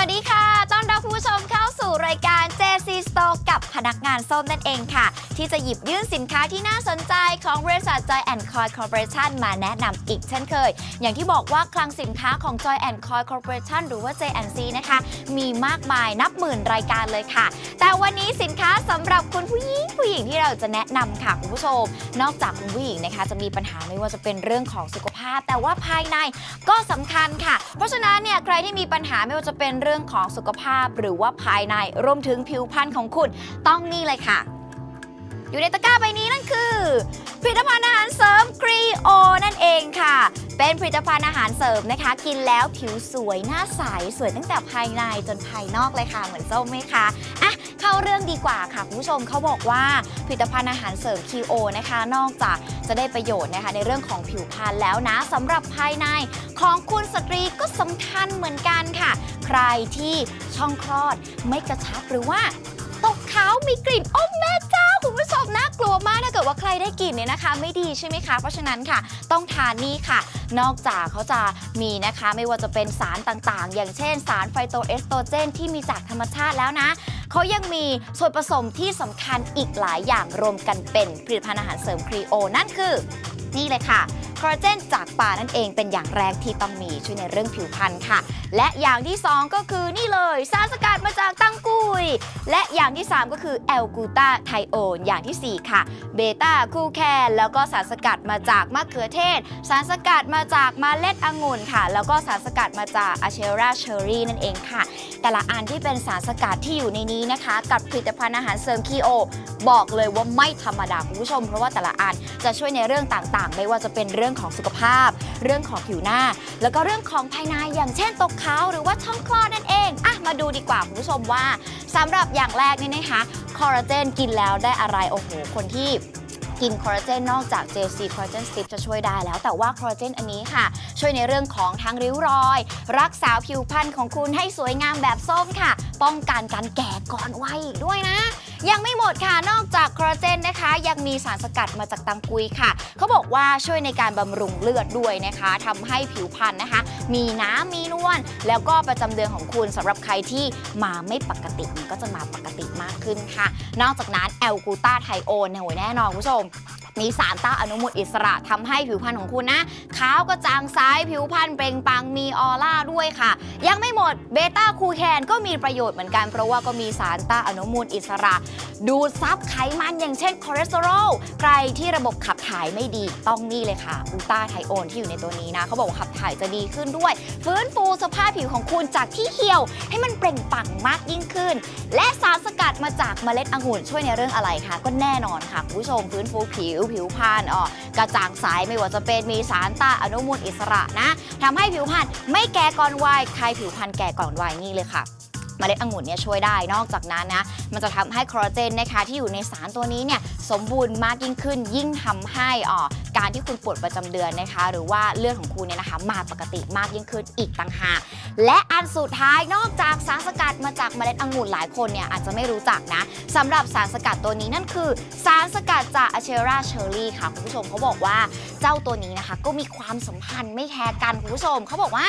วัสดีค่ะ นักงานส้มนั่นเองค่ะ ที่จะหยิบยื่นสินค้าที่น่าสนใจของบริษัท Joy and Coy Corporation มาแนะนำอีกเช่นเคย อย่างที่บอกว่าคลังสินค้าของ Joy and Coy Corporation หรือว่า J&C นะคะ มีมากมายนับหมื่นรายการเลยค่ะ แต่วันนี้สินค้าสำหรับคุณผู้หญิงผู้หญิงที่เราจะแนะนำค่ะคุณผู้ชม นอกจากคุณผู้หญิงนะคะ จะมีปัญหาไม่ว่าจะเป็นเรื่องของสุขภาพ แต่ว่าภายในก็สำคัญค่ะ เพราะฉะนั้นเนี่ยใครที่มีปัญหาไม่ว่าจะเป็นเรื่องของสุขภาพ หรือว่าภายในรวมถึงผิวพรรณของคุณตองนี่เลยค่ะ อยู่ในตะกร้าใบนี้นั่นคือ ผลิตภัณฑ์อาหารเสริมกรีโอนั่นเองค่ะ เป็นผลิตภัณฑ์อาหารเสริมนะคะ กินแล้วผิวสวยหน้าใสสวยตั้งแต่ภายในจนภายนอกเลยค่ะ เหมือนส้มไหมคะอะเข้าเรื่องดีกว่าค่ะคุณผู้ชมเขาบอกว่าผลิตภัณฑ์อาหารเสริมคีโอนะคะ นอกจากจะได้ประโยชน์นะคะ ในเรื่องของผิวพรรณแล้วนะสำหรับภายในของคุณสตรีก็สำคัญเหมือนกันค่ะ ใครที่ช่องคลอดไม่กระชับหรือว่า ตกขาวมีกลิ่นโอ้แม่เจ้าคุณผู้ชมน่ากลัวมากถ้าเกิดว่าใครได้กลิ่นเนี่ยนะคะ ไม่ดีใช่ไหมคะ เพราะฉะนั้นค่ะ ต้องทานนี่ค่ะ นอกจากเขาจะมีนะคะ ไม่ว่าจะเป็นสารต่างๆ อย่างเช่น สารไฟโตเอสโตรเจน ที่มีจากธรรมชาติแล้วนะเขายังมีส่วนผสมที่สำคัญอีกหลายอย่างรวมกันเป็นผลิตภัณฑ์อาหารเสริมครีโอ นั่นคือ นี่เลยค่ะ คอลลาเจนจากปลานั่นเองเป็นอย่างแรกที่ต้องมีช่วยในเรื่องผิวพรรณค่ะ และอย่างที่ 2 ก็คือนี่เลยสารสกัดมาจากตังกุย และอย่างที่ 3 ก็คือแอลกูตาไทโอนอย่างทีสี่4 ค่ะเบต้าคูแคนแล้วก็สารสกัดมาจากมะเขือเทศ สารสกัดมาจากเมล็ดองุ่นค่ะ แล้วก็สารสกัดมาจากอะเชราเชอรี่นั่นเองค่ะ แต่ละอันที่เป็นสารสกัดที่อยู่ในนี้นะคะ กับผลิตภัณฑ์อาหารเสริมคีโอ บอกเลยว่าไม่ธรรมดาคุณผู้ชม เพราะว่าแต่ละอันจะช่วยในเรื่องต่างๆ ไม่ว่าจะเป็นเรื่องรื่องของสุขภาพ เรื่องของผิวหน้า แล้วก็เรื่องของภายในอย่างเช่นตกขาวหรือว่าช่องคลอดนั่นเองอะมาดูดีกว่าคุณผู้ชมว่าสำหรับอย่างแรกนี่นะคะคอลลาเจนกินแล้วได้อะไรโอ้โหคนที่ กินคอลลาเจนนอกจาก JC Collagen Strip จะช่วยได้แล้ว แต่ว่าคอลลาเจนอันนี้ค่ะ ช่วยในเรื่องของทั้งริ้วรอย รักษาผิวพรรณของคุณให้สวยงามแบบส้มค่ะ ป้องกันการแก่ก่อนวัยอีกด้วยนะ ยังไม่หมดค่ะนอกจากคอลลาเจนนะคะ ยังมีสารสกัดมาจากตังกุยค่ะ เขาบอกว่าช่วยในการบำรุงเลือดด้วยนะคะทำให้ผิวพรรณนะคะ มีน้ำมีนวลแล้วก็ประจำเดือนของคุณสำหรับใครที่มาไม่ปกติมันก็จะมาปกติ ขึ้นค่ะ นอกจากนั้นแอลกูตาไทโอนเนี่ยโหยแน่นอนคุณผู้ชมมีสารต้านอนุมูลอิสระทำให้ผิวพรรณของคุณนะขาวกระจ่างใสผิวพรรณเปล่งปลังมีออร่าด้วยค่ะ ยังไม่หมดเบต้าคูแคนก็มีประโยชน์เหมือนกัน เพราะว่าก็มีสารต้านอนุมูลอิสระ ดูดซับไขมันอย่างเช่นคอเลสเตอรอลใครที่ระบบขับ ถ่ายไม่ดีต้องนี่เลยค่ะกูต้าไทโอนที่อยู่ในตัวนี้นะเขาบอกว่าขับถ่ายจะดีขึ้นด้วย ฟื้นฟูสภาพผิวของคุณจากที่เหี่ยว ให้มันเปล่งปลั่งมากยิ่งขึ้น และสารสกัดมาจากเมล็ดองุ่นช่วยในเรื่องอะไรคะก็แน่นอนค่ะคุณผู้ชมฟื้นฟูผิว ผิวพรรณอ๋อกระจ่างใสไม่ว่าจะเป็นมีสารต้านอนุมูลอิสระนะทำให้ผิวพรรณไม่แก่ก่อนวัยใครผิวพรรณแก่ก่อนวัยนี่เลยค่ะ เมล็ดองุ่นเนี่ยช่วยได้นอกจากนั้นนะมันจะทำให้คอลลาเจนนะคะที่อยู่ในสารตัวนี้เนี่ยสมบูรณ์มากยิ่งขึ้น ยิ่งทำให้อ่อการที่คุณปวดประจำเดือนนะคะ หรือว่าเลือดของคุณเนี่ยนะคะมาปกติมากยิ่งขึ้นอีกต่างหากและอันสุดท้ายนอกจากสารสกัดมาจากเมล็ดองุ่นหลายคนเนี่ยอาจจะไม่รู้จักนะสำหรับสารสกัดตัวนี้นั่นคือ สารสกัดจากอะเชราเชอรี่ค่ะคุณผู้ชมเขาบอกว่าเจ้าตัวนี้นะคะ ก็มีความสัมพันธ์ไม่แพ้กันคุณผู้ชมเขาบอกว่า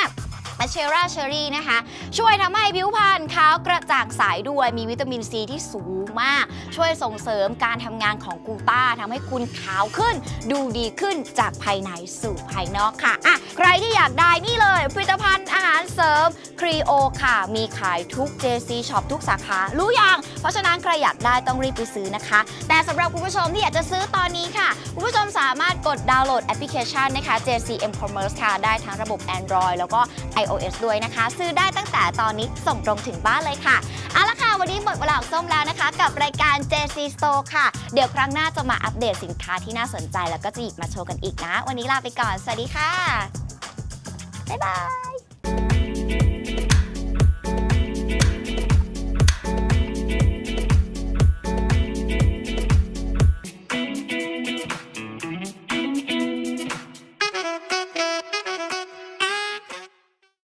อะเชราเชอรี่นะคะ ช่วยทำให้ผิวพรรณขาวกระจ่างใสด้วยมีวิตามินซีที่สูงมาก ช่วยส่งเสริมการทำงานของกูต้าทำให้คุณขาวขึ้น ดูดีขึ้นจากภายในสู่ภายนอกค่ะอะ ใครที่อยากได้นี่เลยผลิตภัณฑ์ เสริมครีโอค่ะ มีขายทุก JC Shop ทุกสาขา รู้ยัง เพราะฉะนั้นใครอยากได้ต้องรีบไปซื้อนะคะ แต่สำหรับคุณผู้ชมที่อยากจะซื้อตอนนี้ค่ะ คุณผู้ชมสามารถกดดาวน์โหลดแอปพลิเคชันนะคะ JCM Commerce ค่ะ ได้ทั้งระบบ Android แล้วก็ iOS ด้วยนะคะ ซื้อได้ตั้งแต่ตอนนี้ส่งตรงถึงบ้านเลยค่ะเอาละค่ะ วันนี้หมดเวลาของส้มแล้วนะคะ กับรายการ JC Store ค่ะ เดี๋ยวครั้งหน้าจะมาอัปเดตสินค้าที่น่าสนใจแล้วก็จะหยิบมาโชว์กันอีกนะ วันนี้ลาไปก่อน สวัสดีค่ะ บ๊ายบาย